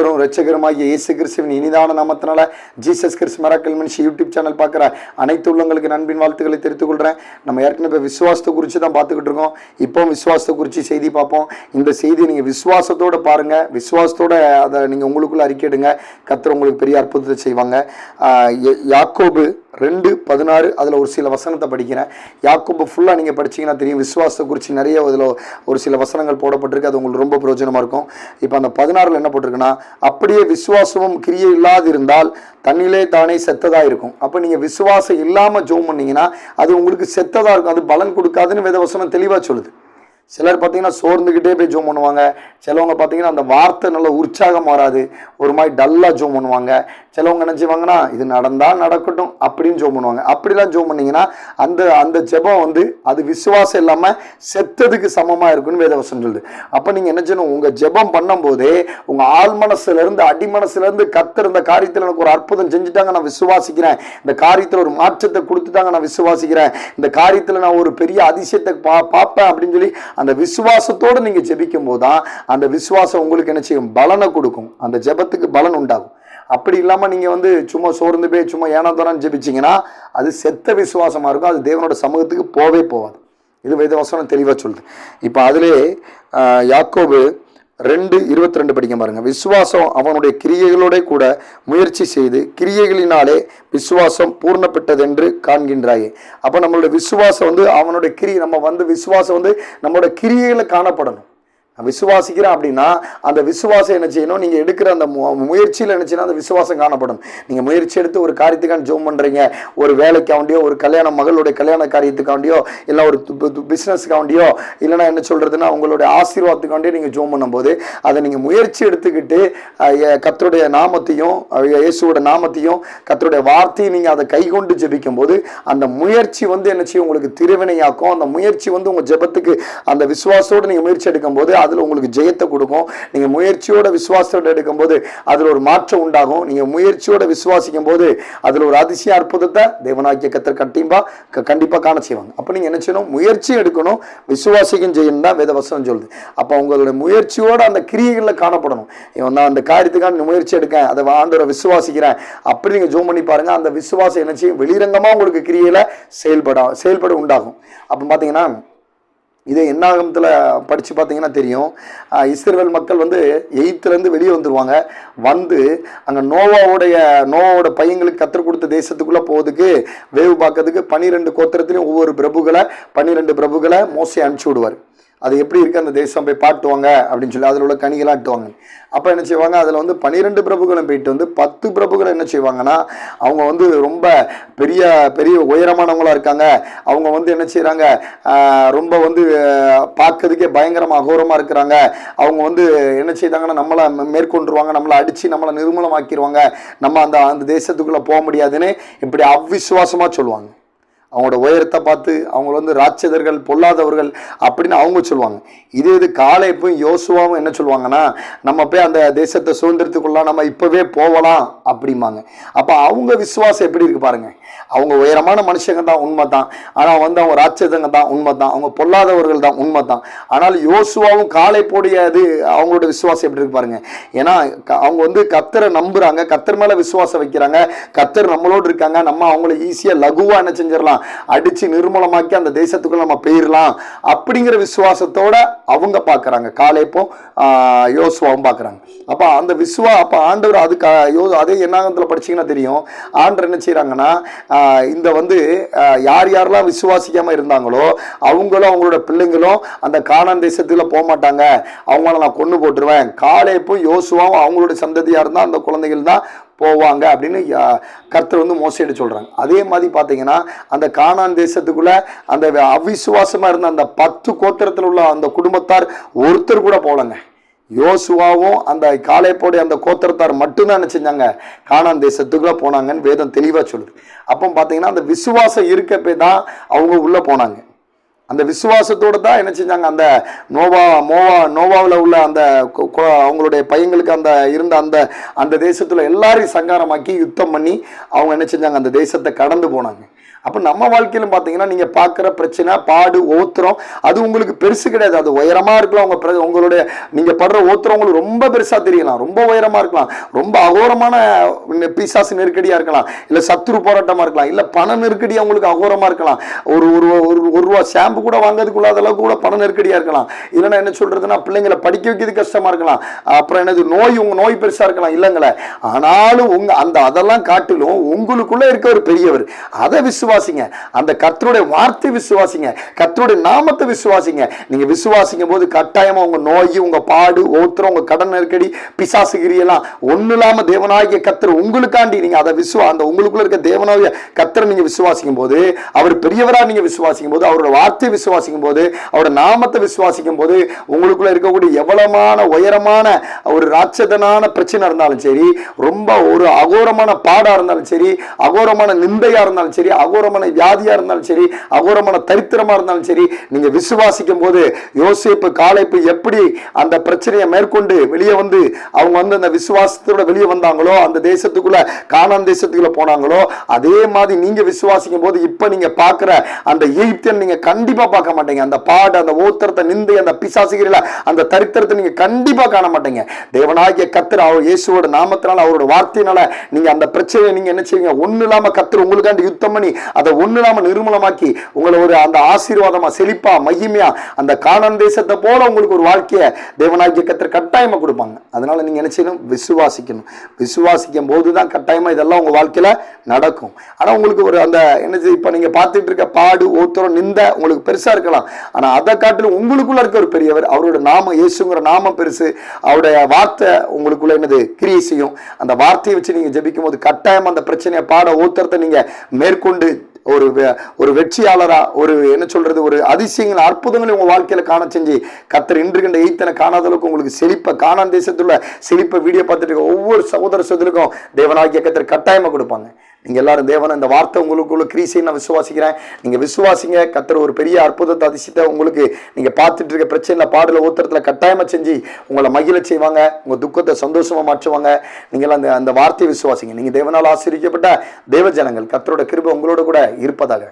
கர்த்தரும் ரட்சகருமாகிய இயேசு கிறிஸ்துவின் இனிதான நாமத்தினால ஜீசஸ் கிறிஸ் மெராக்கல் மனுஷி யூடியூப் சேனல் பார்க்குற அனைத்து உள்ளங்களுக்கு நண்பின் வாழ்த்துக்களை தெரிவித்துக் கொள்கிறேன் நம்ம ஏற்கனவே விசுவாசத்தை குறித்து தான் பார்த்துக்கிட்டு இருக்கோம். இப்போ விசுவாசத்தை குறித்து செய்தி பார்ப்போம். இந்த செய்தி நீங்கள் விசுவாசத்தோட பாருங்கள் விசுவாசத்தோட அதை நீங்கள் உங்களுக்குள்ள அறிக்கையிடுங்க. கர்த்தர் உங்களுக்கு பெரிய அற்புதத்தை செய்வாங்க. யா- யாக்கோபு ரெண்டு பதினாறு அதில் ஒரு சில வசனத்தை படிக்கிறேன். யாக்கோபு ஃபுல்லாக நீங்கள் படிச்சீங்கன்னா தெரியும் விசுவாசத்தை குறித்து நிறைய அதில் ஒரு சில வசனங்கள் போடப்பட்டிருக்கு. அது உங்களுக்கு ரொம்ப பிரயோஜனமாக இருக்கும். இப்போ அந்த பதினாறில் என்ன போட்டிருக்குன்னா அப்படியே விசுவாசமும் கிரியை இல்லாதிருந்தால் தண்ணிலே தானே செத்ததாக இருக்கும். அப்போ நீங்கள் விசுவாசம் இல்லாமல் ஜோம் பண்ணீங்கன்னா அது உங்களுக்கு செத்ததாக இருக்கும். அது பலன் கொடுக்காதுன்னு வேதவசனம் தெளிவாக சொல்லுது. சிலர் பார்த்தீங்கன்னா சோர்ந்துக்கிட்டே போய் ஜோம் பண்ணுவாங்க. சிலவங்க பார்த்தீங்கன்னா அந்த வார்த்தை நல்ல உற்சாகம் மாறாது. ஒரு மாதிரி டல்லாக ஜோம் பண்ணுவாங்க. சிலவங்க என்ன செய்வாங்கன்னா இது நடந்தால் நடக்கட்டும் அப்படின்னு ஜூம் பண்ணுவாங்க. அப்படிலாம் ஜூம் பண்ணிங்கன்னா அந்த அந்த ஜெபம் வந்து அது விசுவாசம் இல்லாமல் செத்ததுக்கு சமமாக இருக்குன்னு வேதவசம் சொல்லுது. அப்போ நீங்கள் என்ன செய்யணும்? உங்கள் ஜெபம் பண்ணும்போதே உங்கள் ஆள் மனசுலேருந்து அடி மனசுலேருந்து கத்தர் காரியத்தில் எனக்கு ஒரு அற்புதம் செஞ்சுட்டாங்க நான் விசுவாசிக்கிறேன். இந்த காரியத்தில் ஒரு மாற்றத்தை கொடுத்துட்டாங்க நான் விசுவாசிக்கிறேன். இந்த காரியத்தில் நான் ஒரு பெரிய அதிசயத்தை பா பார்ப்பேன் அப்படின்னு சொல்லி அந்த விசுவாசத்தோடு நீங்கள் ஜெபிக்கும் போது தான் அந்த விசுவாசம் உங்களுக்கு என்ன செய்யும்? பலனை கொடுக்கும். அந்த ஜெபத்துக்கு பலன் உண்டாகும். அப்படி இல்லாமல் நீங்கள் வந்து சும்மா சோர்ந்து போய் சும்மா ஏனாதோரான்னு ஜெபிச்சிங்கன்னா அது செத்த விசுவாசமாக இருக்கும். அது தேவனோட சமூகத்துக்கு போவே போகாது இது வேதவசனம் தெளிவாக சொல்லுது. இப்போ அதிலே யாக்கோபு ரெண்டு இருபத்தி ரெண்டு படிக்க பாருங்க. விசுவாசம் அவனுடைய கிரியைகளோட கூட முயற்சி செய்து கிரியைகளினாலே விசுவாசம் பூர்ணப்பட்டதென்று காண்கின்றாயே. அப்போ நம்மளுடைய விசுவாசம் வந்து அவனுடைய கிரி நம்ம வந்து விசுவாசம் வந்து நம்மளோட கிரியைகளை காணப்படணும். விசுவாசிக்கிறேன் அப்படின்னா அந்த விசுவாசம் என்ன செய்யணும் நீங்கள் எடுக்கிற அந்த மு- முயற்சியில் என்ன செய்யணும் அந்த விசுவாசம் காணப்படும். நீங்கள் முயற்சி எடுத்து ஒரு காரியத்துக்கான ஜோம் பண்ணுறீங்க ஒரு வேலைக்காண்டியோ ஒரு கல்யாண மகளுடைய கல்யாண காரியத்துக்காண்டியோ இல்லை ஒரு பிஸ்னஸ்க்காண்டியோ இல்லைன்னா என்ன சொல்கிறதுனா உங்களுடைய ஆசீர்வாதத்துக்காண்டியோ நீங்கள் ஜோம் பண்ணும்போது அதை நீங்கள் முயற்சி எடுத்துக்கிட்டு கத்தருடைய நாமத்தையும் இயேசுவோட நாமத்தையும் கத்தருடைய வார்த்தையும் நீங்கள் அதை கைகொண்டு ஜெபிக்கும் போது அந்த முயற்சி வந்து என்ன செய்யும் உங்களுக்கு திருவினையாக்கும். அந்த முயற்சி வந்து உங்கள் ஜெபத்துக்கு அந்த விசுவாசத்தோடு நீங்கள் முயற்சி எடுக்கும்போது அதில் உங்களுக்கு ஜெயத்தை கொடுக்கும். நீங்கள் முயற்சியோட விசுவாசத்தோடு எடுக்கும்போது அதில் ஒரு மாற்றம் உண்டாகும். நீங்கள் முயற்சியோட விசுவாசிக்கும் போது அதில் ஒரு அதிசய அற்புதத்தை தேவனாக்கிய கத்தர் கண்டிப்பா க- கண்டிப்பாக காண செய்வாங்க. அப்போ நீங்கள் என்ன செய்யணும்? முயற்சி எடுக்கணும். விசுவாசிக்கும் செய்யணும் தான் வேதவசனம் சொல்லுது. அப்போ உங்களுடைய முயற்சியோடு அந்த கிரியைகளில் காணப்படணும். இவன் நான் அந்த காரியத்துக்கான முயற்சி எடுக்கேன். அதை ஆண்டோரை விசுவாசிக்கிறேன். அப்படி நீங்கள் ஜோம் பண்ணி பாருங்கள் அந்த விசுவாசம் என்ன செய்யும்? வெளிரங்கமாக உங்களுக்கு கிரியையில் செயல்பட செயல்பட உண்டாகும். அப்போ பார்த்தீங்கன்னா இதே என்னாகமத்தில் படித்து பார்த்தீங்கன்னா தெரியும். இஸ்ரேல் மக்கள் வந்து எயித்துலேருந்து வெளியே வந்துடுவாங்க வந்து அங்கே நோவாவுடைய நோவாவோட பையங்களுக்கு கற்றுக் கொடுத்த தேசத்துக்குள்ளே போகிறதுக்கு வேவு பார்க்கறதுக்கு பன்னிரெண்டு கோத்திரத்துலையும் ஒவ்வொரு பிரபுகளை பன்னிரெண்டு பிரபுகளை மோசை அனுப்பிச்சி விடுவார். அது எப்படி இருக்குது அந்த தேசம் போய் பாட்டுவாங்க அப்படின்னு சொல்லி அதில் உள்ள கனிகளாக ஆட்டுவாங்க அப்போ என்ன செய்வாங்க அதில் வந்து பன்னிரெண்டு பிரபுகளும் போயிட்டு வந்து பத்து பிரபுகளை என்ன செய்வாங்கன்னா அவங்க வந்து ரொம்ப பெரிய பெரிய உயரமானவங்களாக இருக்காங்க. அவங்க வந்து என்ன செய்கிறாங்க ரொம்ப வந்து பார்க்கறதுக்கே பயங்கரமாக அகோரமாக இருக்கிறாங்க. அவங்க வந்து என்ன செய்தாங்கன்னா நம்மளை மேற்கொண்டுருவாங்க நம்மளை அடித்து நம்மளை நிர்மூலமாக்கிடுவாங்க நம்ம அந்த அந்த தேசத்துக்குள்ளே போக முடியாதுன்னு இப்படி அவ்விசுவாசமாக சொல்லுவாங்க. அவங்களோட உயரத்தை பார்த்து அவங்க வந்து ராட்சதர்கள் பொல்லாதவர்கள் அப்படின்னு அவங்க சொல்லுவாங்க. இதே இது காலைப்பும் யோசுவாவும் என்ன சொல்லுவாங்கன்னா நம்ம போய் அந்த தேசத்தை சுதந்திரத்துக்குள்ளே நம்ம இப்போவே போகலாம் அப்படிம்பாங்க. அப்போ அவங்க விசுவாசம் எப்படி இருக்கு பாருங்க. அவங்க உயரமான மனுஷங்க தான் உண்மை தான் ஆனால் வந்து அவங்க ராட்சதங்க தான் உண்மை தான் அவங்க பொல்லாதவர்கள் தான் உண்மை தான் ஆனால் யோசுவாவும் காலை போடியது அவங்களோட விசுவாசம் எப்படி இருக்கு பாருங்க. ஏன்னா க- அவங்க வந்து கத்தரை நம்புறாங்க. கத்தர் மேலே விசுவாசம் வைக்கிறாங்க. கத்தர் நம்மளோடு இருக்காங்க. நம்ம அவங்கள ஈஸியாக லகுவாக என்ன செஞ்சிடலாம். அடிச்சு நிர்மூலமாக்கி அந்த தேசத்துக்குள்ள நம்ம போயிடலாம் அப்படிங்கிற விசுவாசத்தோட அவங்க பார்க்குறாங்க. காலைப்போ யோசுவாவும் பார்க்குறாங்க. அப்போ அந்த விசுவா அப்போ ஆண்டவர் அதுக்கு யோ அதே என்னாகத்தில் படிச்சீங்கன்னா தெரியும். ஆண்டர் என்ன செய்கிறாங்கன்னா இந்த வந்து யார் யாரெல்லாம் விசுவாசிக்காமல் இருந்தாங்களோ அவங்களும் அவங்களோட பிள்ளைங்களும் அந்த காணான் தேசத்தில் போக மாட்டாங்க. அவங்கள நான் கொண்டு போட்டுருவேன். காலேப்பும் யோசுவாவும் அவங்களோட சந்ததியாக இருந்தால் அந்த குழந்தைகள் தான் போவாங்க அப்படின்னு யா- கர்த்தர் வந்து மோசடி சொல்கிறாங்க அதே மாதிரி பார்த்தீங்கன்னா அந்த காணான் தேசத்துக்குள்ளே அந்த அவிசுவாசமாக இருந்த அந்த பத்து கோத்திரத்தில் உள்ள அந்த குடும்பத்தார் ஒருத்தர் கூட போகலங்க. யோசுவாவும் அந்த காலைப்போடைய அந்த கோத்திரத்தார் மட்டும்தான் என்ன செஞ்சாங்க? காணான் தேசத்துக்குள்ளே போனாங்கன்னு வேதம் தெளிவாக சொல்லுது. அப்போ பார்த்தீங்கன்னா அந்த விசுவாசம் இருக்கப்பே தான் அவங்க உள்ளே போனாங்க. அந்த விசுவாசத்தோடு தான் என்ன செஞ்சாங்க? அந்த நோவா மோவா நோவாவில் உள்ள அந்த அவங்களுடைய பையங்களுக்கு அந்த இருந்த அந்த அந்த தேசத்தில் எல்லாரையும் சங்காரமாக்கி யுத்தம் பண்ணி அவங்க என்ன செஞ்சாங்க? அந்த தேசத்தை கடந்து போனாங்க. அப்போ நம்ம வாழ்க்கையிலும் பார்த்தீங்கன்னா நீங்கள் பார்க்குற பிரச்சனை பாடு ஓத்திரம் அது உங்களுக்கு பெருசு கிடையாது. அது உயரமாக இருக்கலாம் உங்கள் பிர- உங்களுடைய நீங்கள் படுற ஓத்திரம் உங்களுக்கு ரொம்ப பெருசாக தெரியலாம். ரொம்ப உயரமாக இருக்கலாம். ரொம்ப அகோரமான பிசாசு நெருக்கடியாக இருக்கலாம். இல்லை சத்துரு போராட்டமாக இருக்கலாம். இல்லை பண நெருக்கடியாக உங்களுக்கு அகோரமாக இருக்கலாம். ஒரு ஒரு ஒரு ஒரு ரூபா ஷாம்பு கூட வாங்குறதுக்குள்ளாத அளவுக்கு கூட பண நெருக்கடியாக இருக்கலாம். இல்லைன்னா என்ன சொல்கிறதுனா பிள்ளைங்களை படிக்க வைக்கிறது கஷ்டமாக இருக்கலாம். அப்புறம் என்னது நோய் உங்கள் நோய் பெருசாக இருக்கலாம். இல்லைங்களே. ஆனாலும் உங்கள் அந்த அதெல்லாம் காட்டிலும் உங்களுக்குள்ளே இருக்க ஒரு பெரியவர் அதை விசுவாசிங்க. அந்த கர்த்தருடைய வார்த்தை விசுவாசிங்க. கர்த்தருடைய நாமத்தை விசுவாசிங்க. நீங்க விசுவாசிக்கும் போது கட்டாயமா உங்க நோய் உங்க பாடு ஒருத்தர் உங்க கடன் நெருக்கடி பிசாசுகிரி எல்லாம் ஒண்ணு இல்லாம தேவனாகிய கர்த்தர் உங்களுக்காண்டி நீங்க அதை விசுவா அந்த உங்களுக்குள்ள இருக்க தேவனாகிய கர்த்தரை நீங்க விசுவாசிக்கும் போது அவர் பெரியவரா நீங்க விசுவாசிக்கும் போது அவரோட வார்த்தையை விசுவாசிக்கும் போது அவரோட நாமத்தை விசுவாசிக்கும் போது உங்களுக்குள்ள இருக்கக்கூடிய எவ்வளமான உயரமான ஒரு ராட்சதனான பிரச்சனை இருந்தாலும் சரி ரொம்ப ஒரு அகோரமான பாடா இருந்தாலும் சரி அகோரமான நிந்தையா இருந்தாலும் சரி அகோ அகோரமான வியாதியா இருந்தாலும் சரி அகோரமான தரித்திரமா இருந்தாலும் சரி நீங்க விசுவாசிக்கும் போது யோசேப்பு காலைப்பு எப்படி அந்த பிரச்சனையை மேற்கொண்டு வெளியே வந்து அவங்க வந்து அந்த விசுவாசத்தோட வெளியே வந்தாங்களோ அந்த தேசத்துக்குள்ள காணான் தேசத்துக்குள்ள போனாங்களோ அதே மாதிரி நீங்க விசுவாசிக்கும் போது இப்ப நீங்க பார்க்கிற அந்த எகிப்தியன் நீங்க கண்டிப்பா பார்க்க மாட்டீங்க. அந்த பாடு அந்த ஓத்திரத்தை நிந்தை அந்த பிசாசுகிறீல அந்த தரித்திரத்தை நீங்க கண்டிப்பா காண மாட்டீங்க. தேவனாகிய கத்திர அவர் இயேசுவோட நாமத்தினால அவரோட வார்த்தையினால நீங்க அந்த பிரச்சனையை நீங்க என்ன செய்வீங்க? ஒண்ணு இல்லாம கத்திர உங்களுக்காண்டி யுத்தம் பண்ணி அதை ஒன்று இல்லாம நிர்மூலமாக்கி உங்களை ஒரு அந்த ஆசீர்வாதமாக செழிப்பாக மகிமையாக அந்த காணன் தேசத்தை போல உங்களுக்கு ஒரு வாழ்க்கையை தேவனாகிய கத்தர் கட்டாயமா கொடுப்பாங்க. அதனால் நீங்கள் என்ன செய்யணும்? விசுவாசிக்கணும். விசுவாசிக்கும் போது தான் கட்டாயமாக இதெல்லாம் உங்கள் வாழ்க்கையில் நடக்கும். ஆனால் உங்களுக்கு ஒரு அந்த என்ன இப்போ நீங்கள் பார்த்துட்டு இருக்க பாடு ஓத்திரம் நிந்த உங்களுக்கு பெருசாக இருக்கலாம். ஆனால் அதை காட்டிலும் உங்களுக்குள்ள இருக்க ஒரு பெரியவர் அவரோட நாம இயேசுங்கிற நாம பெருசு அவருடைய வார்த்தை உங்களுக்குள்ள என்னது? கிரியை செய்யும். அந்த வார்த்தையை வச்சு நீங்கள் ஜெபிக்கும் போது கட்டாயம் அந்த பிரச்சனையை பாட ஓத்தரத்தை நீங்கள் மேற்கொண்டு ஒரு வெ- ஒரு வெற்றியாளராக ஒரு என்ன சொல்கிறது ஒரு அதிசயங்கள் அற்புதங்களை உங்கள் வாழ்க்கையில் காண செஞ்சு கத்தர் இன்று கண்ட எய்த்தனை காணாத அளவுக்கு உங்களுக்கு செழிப்பை காணான் தேசத்தில் செழிப்பை வீடியோ பார்த்துட்டு ஒவ்வொரு சகோதர சகோதரிக்கும் தேவனாகிய கத்தர் கட்டாயமாக கொடுப்பாங்க. நீங்கள் எல்லாரும் தேவன் இந்த வார்த்தை உங்களுக்குள்ள கிரீசை நான் விசுவாசிக்கிறேன். நீங்கள் விசுவாசிங்க கத்துற ஒரு பெரிய அற்புதத்தை அதிசயத்தை உங்களுக்கு நீங்கள் பார்த்துட்டு இருக்க பிரச்சனை பாடல ஊத்திரத்துல கட்டாயமாக செஞ்சு உங்களை மகிழ செய்வாங்க உங்கள் துக்கத்தை சந்தோஷமாக மாற்றுவாங்க. நீங்கள் அந்த அந்த வார்த்தையை விசுவாசிங்க. நீங்கள் தேவனால் ஆசிரியப்பட்ட தேவ ஜனங்கள் கத்தரோட கிருபை உங்களோட கூட இருப்பதாக.